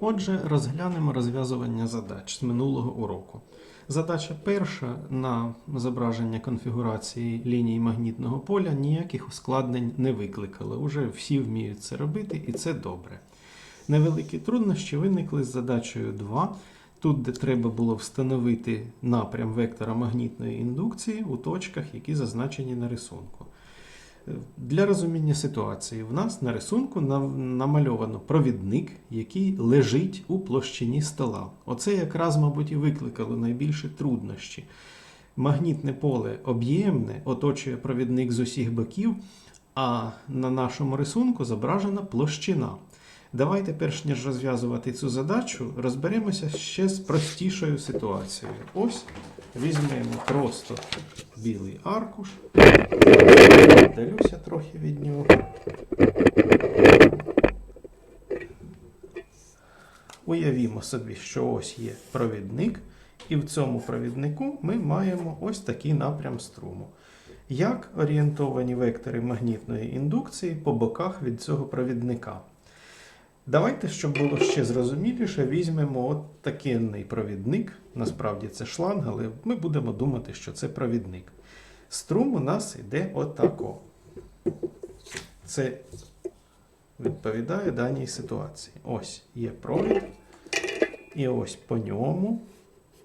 Отже, розглянемо розв'язування задач з минулого уроку. Задача перша на зображення конфігурації ліній магнітного поля ніяких ускладнень не викликала. Уже всі вміють це робити, і це добре. Невеликі труднощі виникли з задачею 2, тут, де треба було встановити напрям вектора магнітної індукції у точках, які зазначені на рисунку. Для розуміння ситуації в нас на рисунку намальовано провідник, який лежить у площині стола. Оце якраз, мабуть, і викликало найбільше труднощі. Магнітне поле об'ємне, оточує провідник з усіх боків, а на нашому рисунку зображена площина. Давайте, перш ніж розв'язувати цю задачу, розберемося ще з простішою ситуацією. Ось візьмемо просто білий аркуш. Віддалюся трохи від нього. Уявімо собі, що ось є провідник, і в цьому провіднику ми маємо ось такий напрям струму. Як орієнтовані вектори магнітної індукції по боках від цього провідника? Давайте, щоб було ще зрозуміліше, візьмемо от такий провідник. Насправді це шланг, але ми будемо думати, що це провідник. Струм у нас йде отако. Це відповідає даній ситуації. Ось є провід, і ось по ньому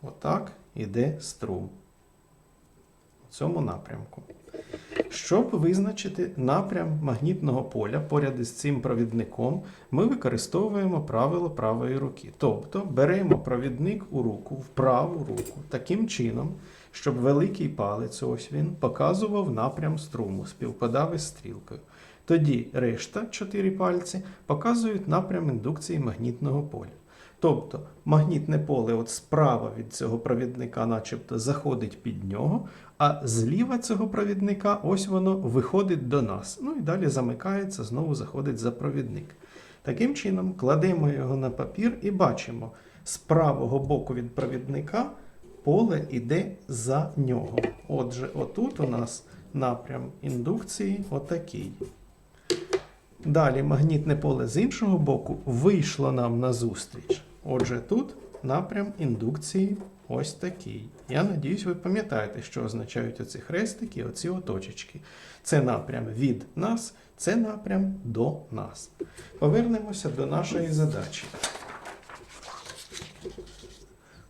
отак іде струм. У цьому напрямку. Щоб визначити напрям магнітного поля поряд із цим провідником, ми використовуємо правило правої руки. Тобто беремо провідник у руку, в праву руку, таким чином, щоб великий палець, ось він, показував напрям струму, співпадав із стрілкою. Тоді решта, чотири пальці, показують напрям індукції магнітного поля. Тобто магнітне поле от справа від цього провідника, начебто, заходить під нього, а зліва цього провідника ось воно виходить до нас. Ну і далі замикається, знову заходить за провідник. Таким чином, кладемо його на папір і бачимо, з правого боку від провідника поле йде за нього. Отже, отут у нас напрям індукції отакий. Далі магнітне поле з іншого боку вийшло нам назустріч. Отже, тут напрям індукції ось такий. Я надіюсь, ви пам'ятаєте, що означають оці хрестики, оці оточечки. Це напрям від нас, це напрям до нас. Повернемося до нашої задачі.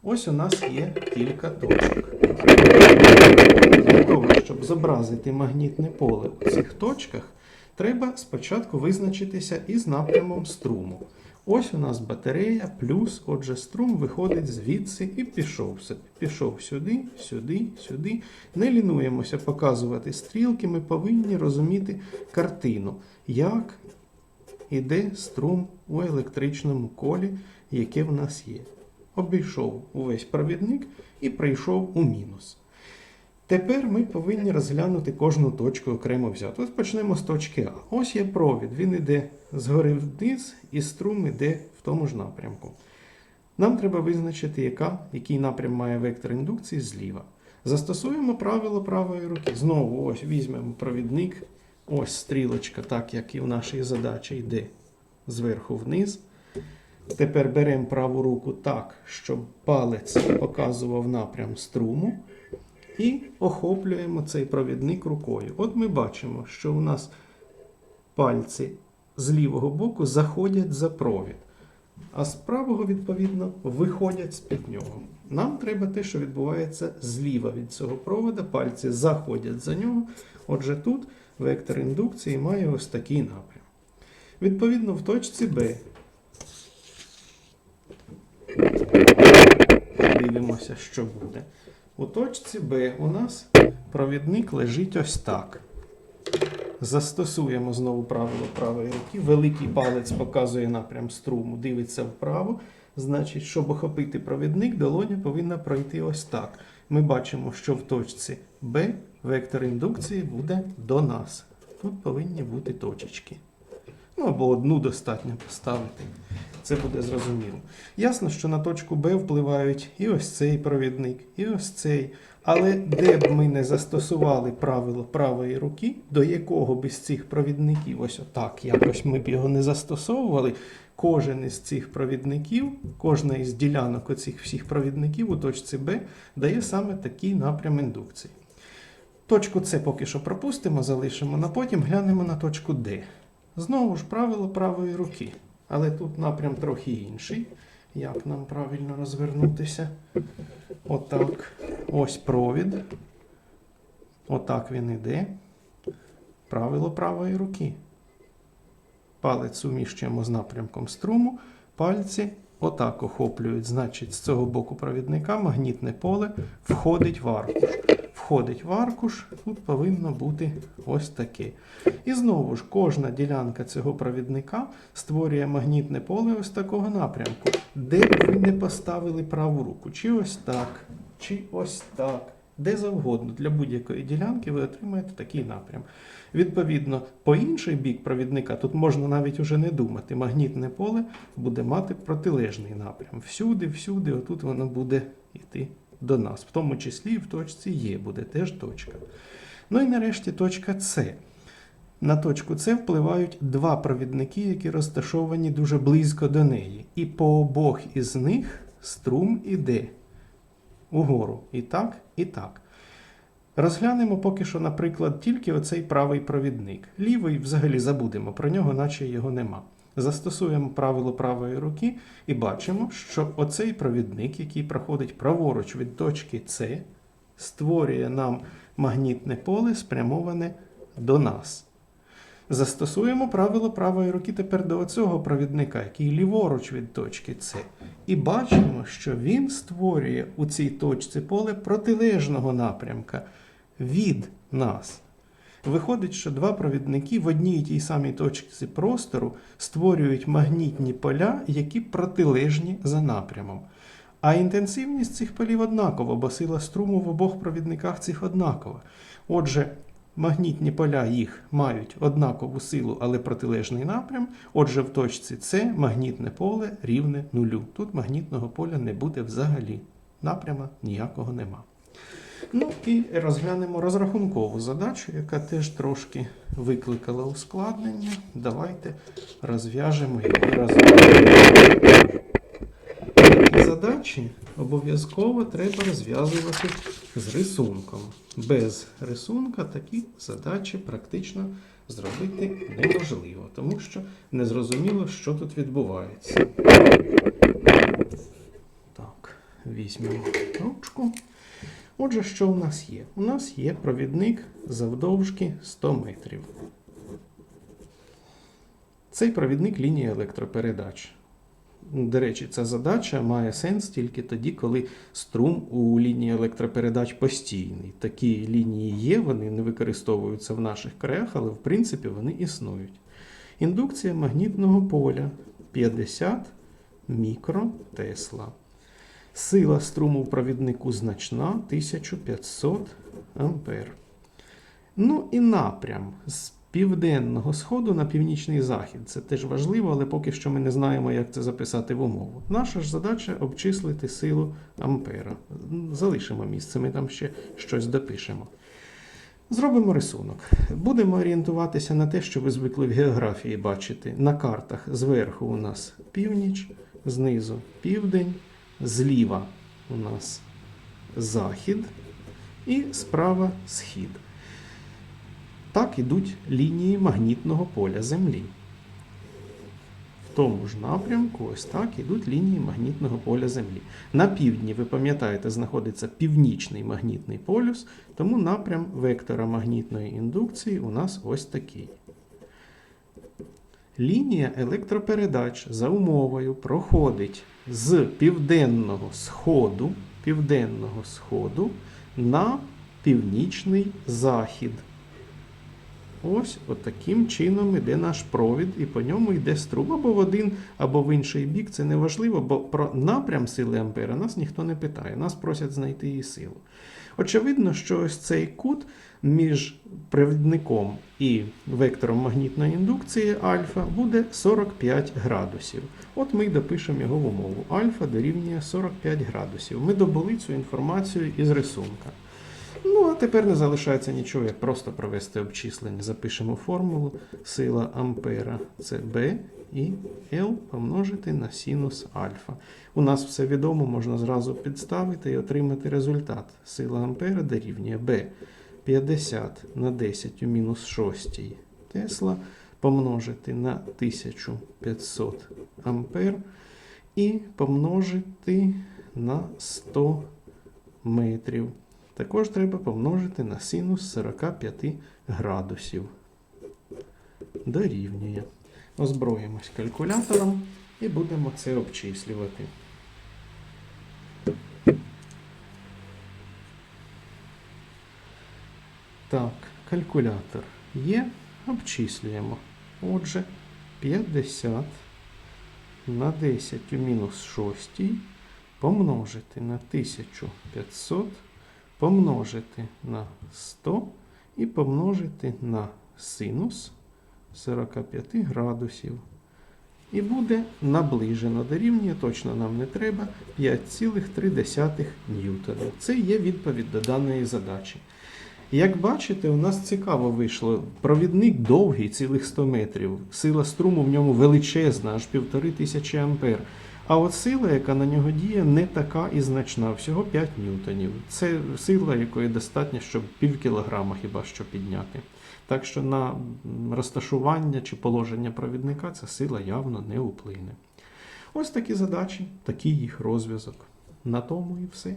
Ось у нас є кілька точок. Для того, щоб зобразити магнітне поле у цих точках, треба спочатку визначитися із напрямом струму. Ось у нас батарея, плюс, отже, струм виходить звідси і пішов. Пішов сюди, сюди, сюди. Не лінуємося показувати стрілки, ми повинні розуміти картину, як іде струм у електричному колі, яке в нас є. Обійшов увесь провідник і прийшов у мінус. Тепер ми повинні розглянути кожну точку окремо взяти. Ось почнемо з точки А. Ось є провід, він йде згори вниз, і струм йде в тому ж напрямку. Нам треба визначити, яка, який напрям має вектор індукції зліва. Застосуємо правило правої руки. Знову ось візьмемо провідник. Ось стрілочка, так як і в нашій задачі, йде зверху вниз. Тепер беремо праву руку так, щоб палець показував напрям струму. І охоплюємо цей провідник рукою. От ми бачимо, що у нас пальці з лівого боку заходять за провід, а з правого, відповідно, виходять з-під нього. Нам треба те, що відбувається зліва від цього провода, пальці заходять за нього. Отже, тут вектор індукції має ось такий напрям. Відповідно, в точці Б Дивимося, що буде. У точці Б у нас провідник лежить ось так. Застосуємо знову правило правої руки. Великий палець показує напрям струму, дивиться вправо. Значить, щоб охопити провідник, долоня повинна пройти ось так. Ми бачимо, що в точці Б вектор індукції буде до нас. Тут повинні бути точечки. Ну або одну достатньо поставити. Це буде зрозуміло. Ясно, що на точку Б впливають і ось цей провідник, і ось цей. Але де б ми не застосували правило правої руки, до якого б із цих провідників, ось отак, якось ми б його не застосовували, кожен із цих провідників, кожна із ділянок оцих всіх провідників у точці Б дає саме такий напрям індукції. Точку С поки що пропустимо, залишимо на потім, глянемо на точку Д. Знову ж правило правої руки. Але тут напрям трохи інший. Як нам правильно розвернутися? Отак. Ось провід. Отак він іде. Правило правої руки. Палець суміщуємо з напрямком струму. Пальці отак охоплюють. Значить, з цього боку провідника магнітне поле входить в аркуш. Входить в аркуш, тут повинно бути ось таке. І знову ж кожна ділянка цього провідника створює магнітне поле ось такого напрямку, де б ви не поставили праву руку. Чи ось так, чи ось так. Де завгодно для будь-якої ділянки ви отримаєте такий напрям. Відповідно, по інший бік провідника тут можна навіть уже не думати. Магнітне поле буде мати протилежний напрям. Всюди, всюди, отут воно буде йти до нас. В тому числі і в точці Є буде теж точка. Ну і нарешті точка С. На точку С впливають два провідники, які розташовані дуже близько до неї. І по обох із них струм іде угору. І так, і так. Розглянемо поки що, наприклад, тільки оцей правий провідник. Лівий взагалі забудемо, про нього, наче його нема. Застосуємо правило правої руки і бачимо, що оцей провідник, який проходить праворуч від точки С, створює нам магнітне поле, спрямоване до нас. Застосуємо правило правої руки тепер до цього провідника, який ліворуч від точки С. І бачимо, що він створює у цій точці поле протилежного напрямка від нас. Виходить, що два провідники в одній і тій самій точці простору створюють магнітні поля, які протилежні за напрямом. А інтенсивність цих полів однакова, бо сила струму в обох провідниках цих однакова. Отже, магнітні поля їх мають однакову силу, але протилежний напрям. Отже, в точці С магнітне поле рівне нулю. Тут магнітного поля не буде взагалі. Напряма ніякого нема. Ну і розглянемо розрахункову задачу, яка теж трошки викликала ускладнення. Давайте розв'яжемо її разом. Задачі обов'язково треба розв'язувати з рисунком. Без рисунка такі задачі практично зробити неможливо, тому що незрозуміло, що тут відбувається. Так, візьмемо ручку. Отже, що у нас є? У нас є провідник завдовжки 100 метрів. Цей провідник лінії електропередач. До речі, ця задача має сенс тільки тоді, коли струм у лінії електропередач постійний. Такі лінії є, вони не використовуються в наших краях, але в принципі вони існують. Індукція магнітного поля 50 мікротесла. Сила струму в провіднику значна 1500 ампер. Ну і напрям з південного сходу на північний захід. Це теж важливо, але поки що ми не знаємо, як це записати в умову. Наша ж задача обчислити силу ампера. Залишимо місце, ми там ще щось допишемо. Зробимо рисунок. Будемо орієнтуватися на те, що ви звикли в географії бачити. На картах зверху у нас північ, знизу південь, зліва у нас захід і справа схід. Так ідуть лінії магнітного поля Землі. В тому ж напрямку, ось так ідуть лінії магнітного поля Землі. На півдні, ви пам'ятаєте, знаходиться північний магнітний полюс, тому напрям вектора магнітної індукції у нас ось такий. Лінія електропередач за умовою проходить з південного сходу, південного сходу на північний захід. Ось таким чином іде наш провід, і по ньому йде струм або в один, або в інший бік. Це не важливо, бо про напрям сили Ампера нас ніхто не питає. Нас просять знайти її силу. Очевидно, що ось цей кут між провідником і вектором магнітної індукції альфа буде 45 градусів. От ми й допишемо його в умову. Альфа дорівнює 45 градусів. Ми добули цю інформацію із рисунка. Ну, а тепер не залишається нічого, як просто провести обчислення. Запишемо формулу. Сила Ампера це B і L помножити на синус альфа. У нас все відомо, можна зразу підставити і отримати результат. Сила Ампера дорівнює B 50 на 10 у мінус 6 Тесла помножити на 1500 ампер і помножити на 100 метрів. Також треба помножити на синус 45 градусів. Дорівнює. Озброїмось калькулятором і будемо це обчислювати. Так, калькулятор є. Обчислюємо. Отже, 50 на 10 у мінус 6 помножити на 1500, помножити на 100 і помножити на синус 45 градусів. І буде наближено до рівня, точно нам не треба, 5,3 ньютона. Це є відповідь до даної задачі. Як бачите, у нас цікаво вийшло. Провідник довгий, цілих 100 метрів. Сила струму в ньому величезна, аж півтори тисячі ампер. А от сила, яка на нього діє, не така і значна, всього 5 ньютонів. Це сила, якої достатньо, щоб пів кілограма хіба що підняти. Так що на розташування чи положення провідника ця сила явно не вплине. Ось такі задачі, такий їх розв'язок. На тому і все.